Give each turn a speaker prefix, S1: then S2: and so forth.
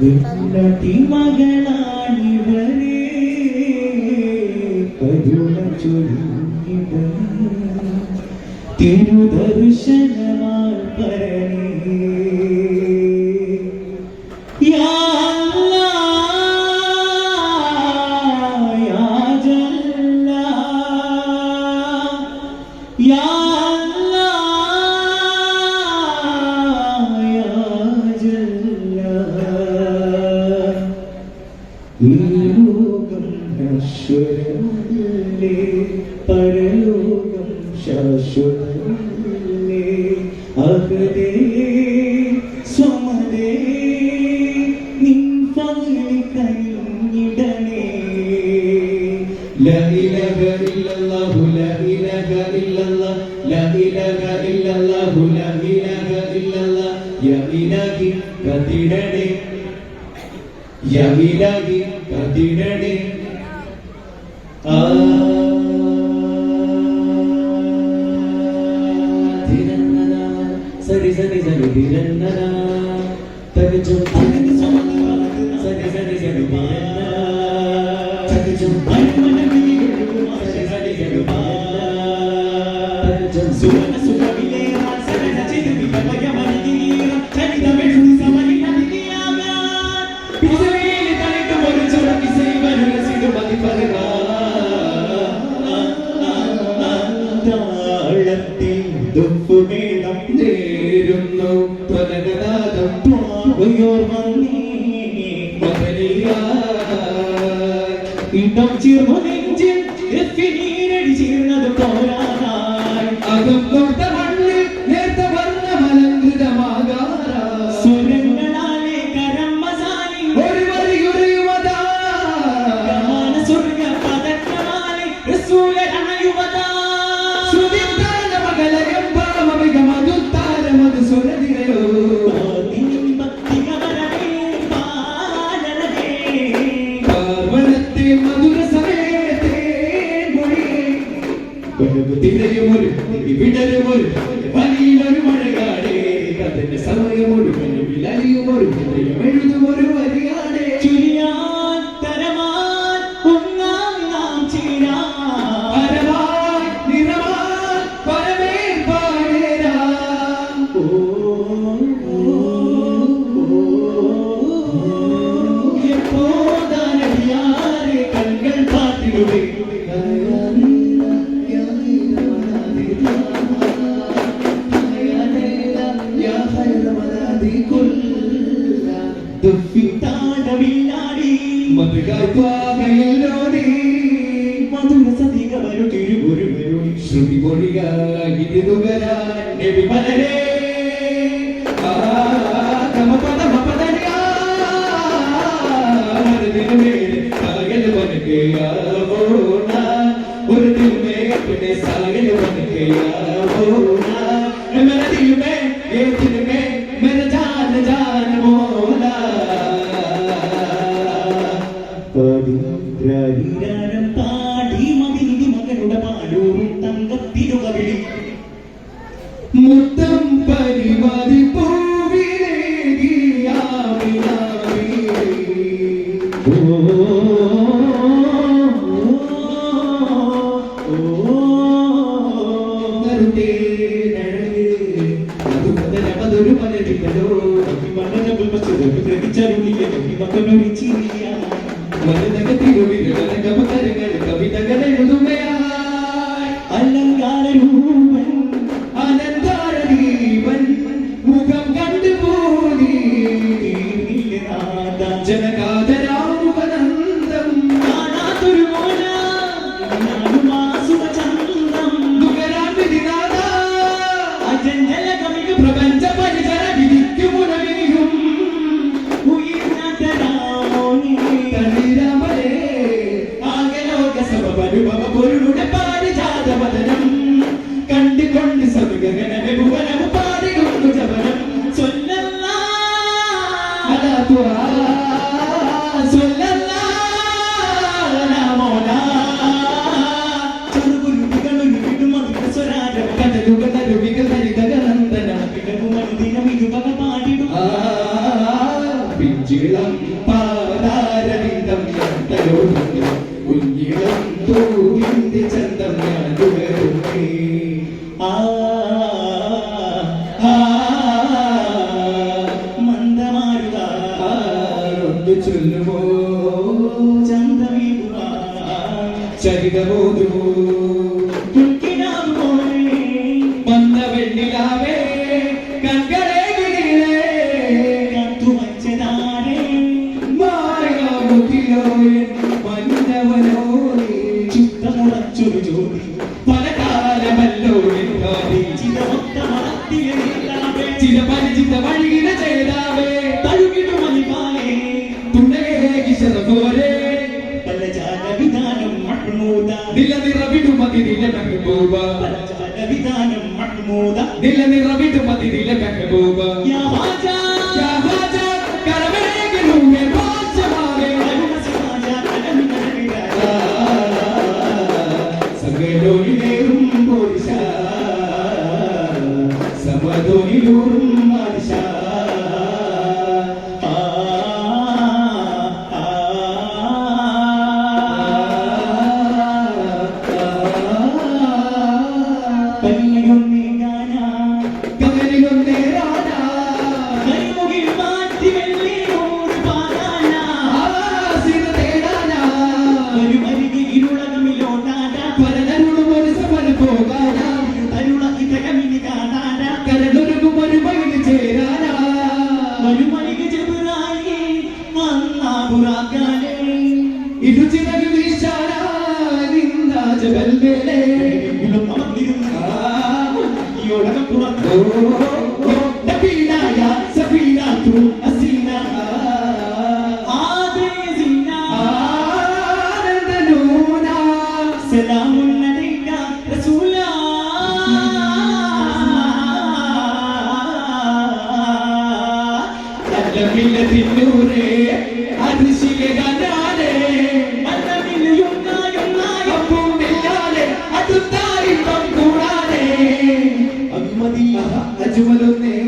S1: വിപ്ലതി മകളാണിവരെ കരുണ ചൊല്ലിവരെ തിരുദർശനമാർ പരണേ Yeah.
S2: ಯವಿಲಗಿ ಗತಿಡಡೆ ಯವಿಲಗಿ ಗತಿಡಡೆ ಆ ಸರಿ ಸರಿ ಸರಿ ದಿರನ್ನನ ತವಿಚು
S1: ഇടം ചീർന്നു നെഞ്ചിൽ ചെഫിനീരടി ചീർന്നത് പോരാനായി
S2: അകം കൊടുത്ത ലോകത്തിലെയും ഒരു ഇവിടലും ഒരു വലിയൊരു മഴകാടേ. അതിന്റെ സമയം ഒരു വലിയും ഒരു എഴുതും ഒരു വരിക
S1: ദുഃഖിത്താടവില്ലാടി
S2: മധുകാൽപ്പാകയിലോടി
S1: മധുര സതികാരു തിരുപുരുവരുണി
S2: ശ്രുതി പൊടികായി തുകരാൻ നബി പലരേ ഒരു തിന്മേ പിന്നെ സാഗൽ വന്നിക്കയാ
S1: പച്ചതൊക്കെ ഗ്രഹിച്ചാൽ വിളിക്കുന്നു മകനൊരു ചിരിയാണ്
S2: ജനകാത
S1: আমি বাবা করি
S2: నిరంతూ హింది చందమ్య ചിരപരിചിത വഴികിട ചേതാവേ
S1: തഴുകിടുമതിമാനേ
S2: തുണ്ടകേകി ശതപോരെ
S1: വിധാനം മണ്ണൂത
S2: നിലനിറവിടുമതി നില മെഹബൂബ
S1: വിധാനം മണ്ണൂത
S2: നിലനിറവിടുമതി നില മെഹബൂബ
S1: യാ വാചാ
S2: Guadalupe. ഇരുചിറക് വീശാനാരിന്ന ജഗൽവേലെ
S1: ഈ ഉലകം പുറത്തോ നബീനായ സബീനാത്തു
S2: അസീന ജുമലൊന്നേ